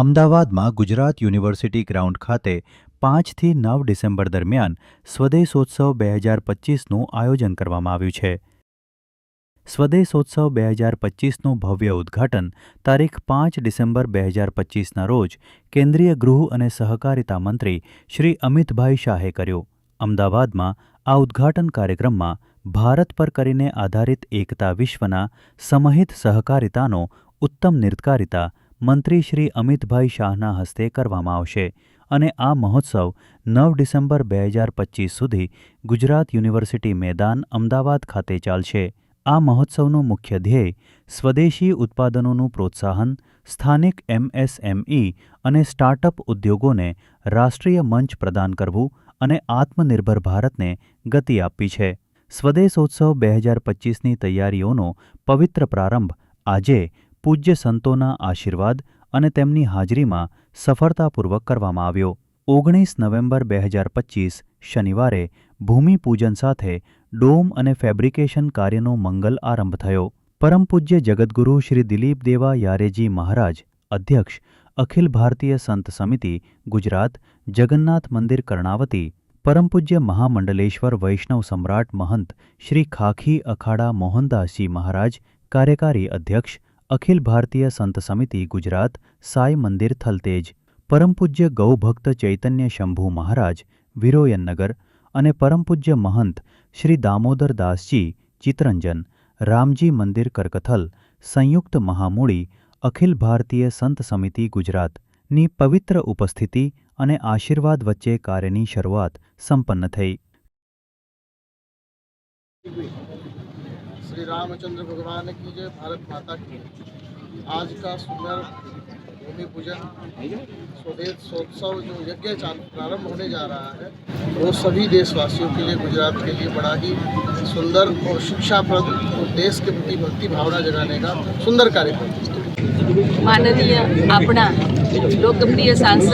અમદાવાદમાં Gujarat university ground ખાતે પાંચથી નવ ડિસેમ્બર દરમિયાન સ્વદેશોત્સવ બે હજાર પચીસનું આયોજન કરવામાં આવ્યું છે. સ્વદેશોત્સવ બે હજાર પચીસનું ભવ્ય ઉદ્ઘાટન તારીખ પાંચ ડિસેમ્બર બે હજાર પચીસના રોજ કેન્દ્રીય ગૃહ અને સહકારિતા મંત્રી શ્રી અમિતભાઈ શાહે કર્યું. અમદાવાદમાં આ ઉદ્ઘાટન કાર્યક્રમમાં ભારત પર કરીને આધારિત એકતા વિશ્વના સમહિત સહકારિતાનો ઉત્તમ નિર્ધકારિતા મંત્રી શ્રી અમિતભાઈ શાહના હસ્તે કરવામાં આવશે અને આ મહોત્સવ નવ ડિસેમ્બર બે હજાર પચીસ સુધી ગુજરાત યુનિવર્સિટી મેદાન અમદાવાદ ખાતે ચાલશે. આ મહોત્સવનું મુખ્ય ધ્યેય સ્વદેશી ઉત્પાદનોનું પ્રોત્સાહન, સ્થાનિક એમએસએમઈ અને સ્ટાર્ટઅપ ઉદ્યોગોને રાષ્ટ્રીય મંચ પ્રદાન કરવું અને આત્મનિર્ભર ભારતને ગતિ આપવી છે. સ્વદેશોત્સવ બે હજાર પચીસની તૈયારીઓનો પવિત્ર પ્રારંભ આજે પૂજ્ય સંતોના આશીર્વાદ અને તેમની હાજરીમાં સફળતાપૂર્વક કરવામાં આવ્યો. ઓગણીસ નવેમ્બર બે હજાર પચીસ શનિવારે ભૂમિપૂજન સાથે ડોમ અને ફેબ્રિકેશન કાર્યનો મંગલ આરંભ થયો. પરમ પૂજ્ય જગદગુરુ શ્રી દિલીપ દેવા યારેજી મહારાજ, અધ્યક્ષ, અખિલ ભારતીય સંત સમિતિ, ગુજરાત, જગન્નાથ મંદિર કર્ણાવતી, પરમ પૂજ્ય મહામંડલેશ્વર વૈષ્ણવ સમ્રાટ મહંત શ્રી ખાખી અખાડા મોહનદાસજી મહારાજ, કાર્યકારી અધ્યક્ષ અખિલ ભારતીય સંત સમિતિ ગુજરાત સાઈ મંદિર થલતેજ, પરમ પૂજ્ય ગૌભક્ત ચૈતન્ય શંભુ મહારાજ વિરોયનનગર અને પરમ પૂજ્ય મહંત શ્રી દામોદર દાસજી ચિત્તરંજન રામજી મંદિર કરકથલ, સંયુક્ત મહામૂડી અખિલ ભારતીય સંત સમિતિ ગુજરાતની પવિત્ર ઉપસ્થિતિ અને આશીર્વાદ વચ્ચે કાર્યની શરૂઆત સંપન્ન થઈ. श्री रामचंद्र भगवान की जय भारत माता की जय। आज का सुंदर भूमि पूजन स्वदेशोत्सव जो यज्ञ चालू प्रारंभ होने जा रहा है वो सभी देशवासियों के लिए गुजरात के लिए बड़ा ही सुंदर और शिक्षाप्रद और देश के प्रति भक्ति भावना जगाने का सुंदर कार्यक्रम है માનનીય આપણા લોકપ્રિય સાંસદ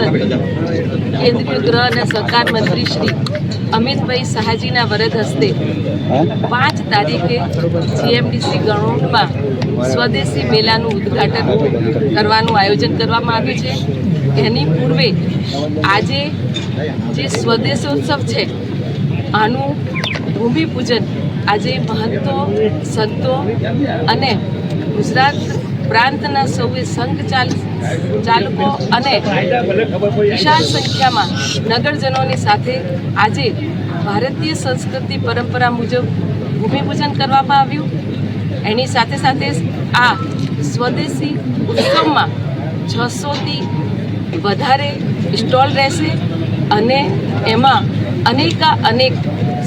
કેન્દ્રીય ગૃહ અને સહકાર મંત્રી શ્રી અમિતભાઈ શાહજીના વરદ હસ્તે પાંચ તારીખે જીએમડીસી ગણોડમાં સ્વદેશી મેળાનું ઉદ્ઘાટન કરવાનું આયોજન કરવામાં આવ્યું છે. એની પૂર્વે આજે જે સ્વદેશોત્સવ છે, આનું ભૂમિપૂજન આજે મહંતો, સંતો અને ગુજરાત પ્રાંતના સૌએ સંઘ ચાલ ચાલકો અને વિશાળ સંખ્યામાં નગરજનોની સાથે આજે ભારતીય સંસ્કૃતિ પરંપરા મુજબ ભૂમિપૂજન કરવામાં આવ્યું. એની સાથે સાથે આ સ્વદેશી ઉત્સવમાં છસોથી વધારે સ્ટોલ રહેશે અને એમાં અનેકા અનેક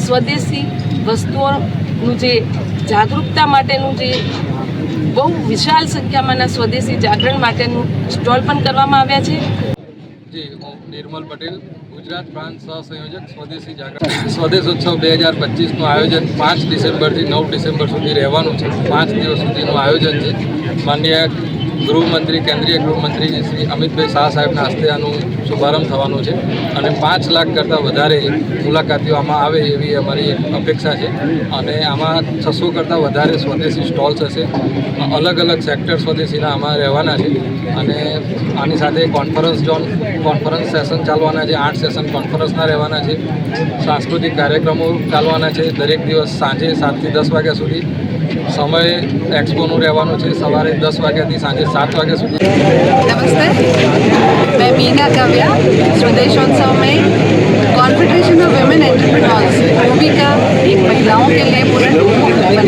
સ્વદેશી વસ્તુઓનું જે જાગૃતતા માટેનું જે બહુ વિશાળ સંખ્યામાંના સ્વદેશી જાગરણ માટેનું સ્ટોલ પણ કરવામાં આવ્યા છે. જી, હું નિર્મલ પટેલ, ગુજરાત પ્રાંત સહસંયોજક, સ્વદેશી જાગરણ સ્વદેશ ઉત્સવ બે હજાર પચીસનું આયોજન પાંચ ડિસેમ્બરથી નવ ડિસેમ્બર સુધી રહેવાનું છે. પાંચ દિવસ સુધીનું આયોજન છે. માનનીય ગૃહમંત્રી, કેન્દ્રીય ગૃહમંત્રી શ્રી અમિતભાઈ શાહ સાહેબના હસ્તે આનું શુભારંભ થવાનું છે અને પાંચ લાખ કરતાં વધારે મુલાકાતીઓ આમાં આવે એવી અમારી અપેક્ષા છે. અને આમાં છસો કરતાં વધારે સ્વદેશી સ્ટોલ્સ હશે. અલગ અલગ સેક્ટર સ્વદેશીના આમાં રહેવાના છે. અને આની સાથે કોન્ફરન્સ ઝોન, કોન્ફરન્સ સેશન ચાલવાના છે. આઠ સેશન કોન્ફરન્સના રહેવાના છે. સાંસ્કૃતિક કાર્યક્રમો ચાલવાના છે. દરેક દિવસ સાંજે સાતથી દસ વાગ્યા સુધી સમય એક્સપોનું રહેવાનું છે સવારે દસ વાગ્યાથી સાંજે સાત વાગ્યા સુધી नमस्ते मैं मीना काव्या स्वदेशोत्सव में confederation of women entrepreneurs movie का एक महिलाओं के लिए पूरा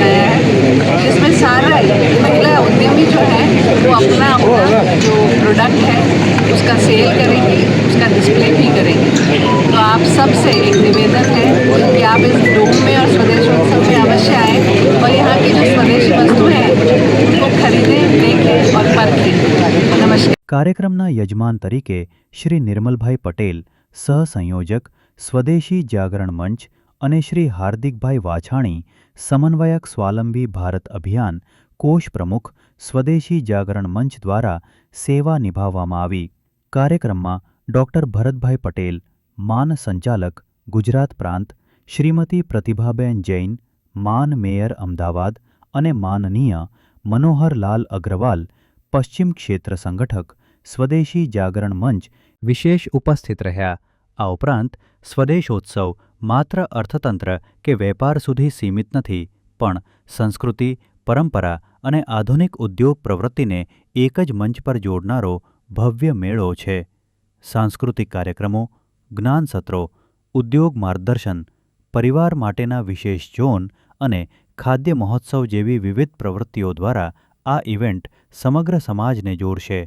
કાર્યક્રમના યજમાન તરીકે શ્રી નિર્મલભાઈ પટેલ, સહસંયોજક, સ્વદેશી જાગરણ મંચ અને શ્રી હાર્દિકભાઈ વાછાણી, સમન્વયક સ્વાલંબી ભારત અભિયાન, કોષ પ્રમુખ, સ્વદેશી જાગરણ મંચ દ્વારા સેવા નિભાવવામાં આવી. કાર્યક્રમમાં ડોક્ટર ભરતભાઈ પટેલ, માન સંચાલક, ગુજરાત પ્રાંત, શ્રીમતી પ્રતિભાબેન જૈન, માન મેયર અમદાવાદ અને માનનીય મનોહરલાલ અગ્રવાલ, પશ્ચિમ ક્ષેત્ર સંગઠક સ્વદેશી જાગરણ મંચ વિશેષ ઉપસ્થિત રહ્યા. આ ઉપરાંત સ્વદેશોત્સવ માત્ર અર્થતંત્ર કે વેપાર સુધી સીમિત નથી, પણ સંસ્કૃતિ, પરંપરા અને આધુનિક ઉદ્યોગ પ્રવૃત્તિને એક જ મંચ પર જોડનારો ભવ્ય મેળો છે. સાંસ્કૃતિક કાર્યક્રમો, જ્ઞાન સત્રો, ઉદ્યોગ માર્ગદર્શન, પરિવાર માટેના વિશેષ ઝોન અને ખાદ્ય મહોત્સવ જેવી વિવિધ પ્રવૃત્તિઓ દ્વારા આ ઇવેન્ટ સમગ્ર સમાજને જોડશે.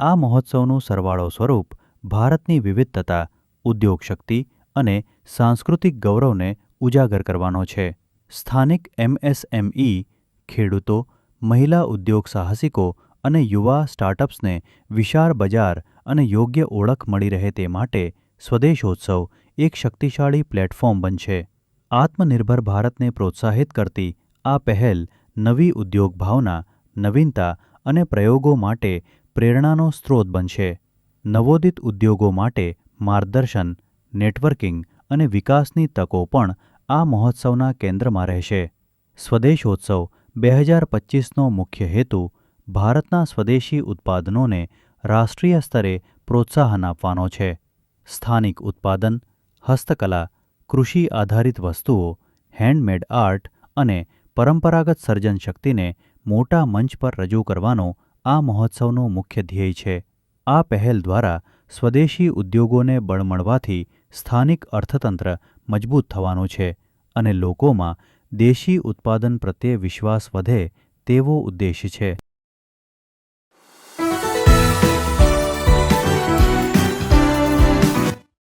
આ મહોત્સવનું સરવાળો સ્વરૂપ ભારતની વિવિધતા, ઉદ્યોગ શક્તિ અને સાંસ્કૃતિક ગૌરવને ઉજાગર કરવાનો છે. સ્થાનિક એમએસએમઈ, ખેડૂતો, મહિલા ઉદ્યોગ સાહસિકો અને યુવા સ્ટાર્ટઅપ્સને વિશાળ બજાર અને યોગ્ય ઓળખ મળી રહે તે માટે સ્વદેશોત્સવ એક શક્તિશાળી પ્લેટફોર્મ બનશે. આત્મનિર્ભર ભારતને પ્રોત્સાહિત કરતી આ પહેલ નવી ઉદ્યોગ ભાવના, નવીનતા અને પ્રયોગો માટે પ્રેરણાનો સ્ત્રોત બનશે. નવોદિત ઉદ્યોગો માટે માર્ગદર્શન, નેટવર્કિંગ અને વિકાસની તકો પણ આ મહોત્સવના કેન્દ્રમાં રહેશે. સ્વદેશોત્સવ બે હજાર પચીસનો મુખ્ય હેતુ ભારતના સ્વદેશી ઉત્પાદનોને રાષ્ટ્રીય સ્તરે પ્રોત્સાહન આપવાનો છે. સ્થાનિક ઉત્પાદન, હસ્તકલા, કૃષિ આધારિત વસ્તુઓ હેન્ડમેડ આર્ટ અને પરંપરાગત સર્જન શક્તિને મોટા મંચ પર રજૂ કરવાનો આ મહોત્સવનો મુખ્ય ધ્યેય છે. આ પહેલ દ્વારા સ્વદેશી ઉદ્યોગોને બળ મળવાથી સ્થાનિક અર્થતંત્ર મજબૂત થવાનું છે અને લોકોમાં દેશી ઉત્પાદન પ્રત્યે વિશ્વાસ વધે તેવો ઉદ્દેશ છે.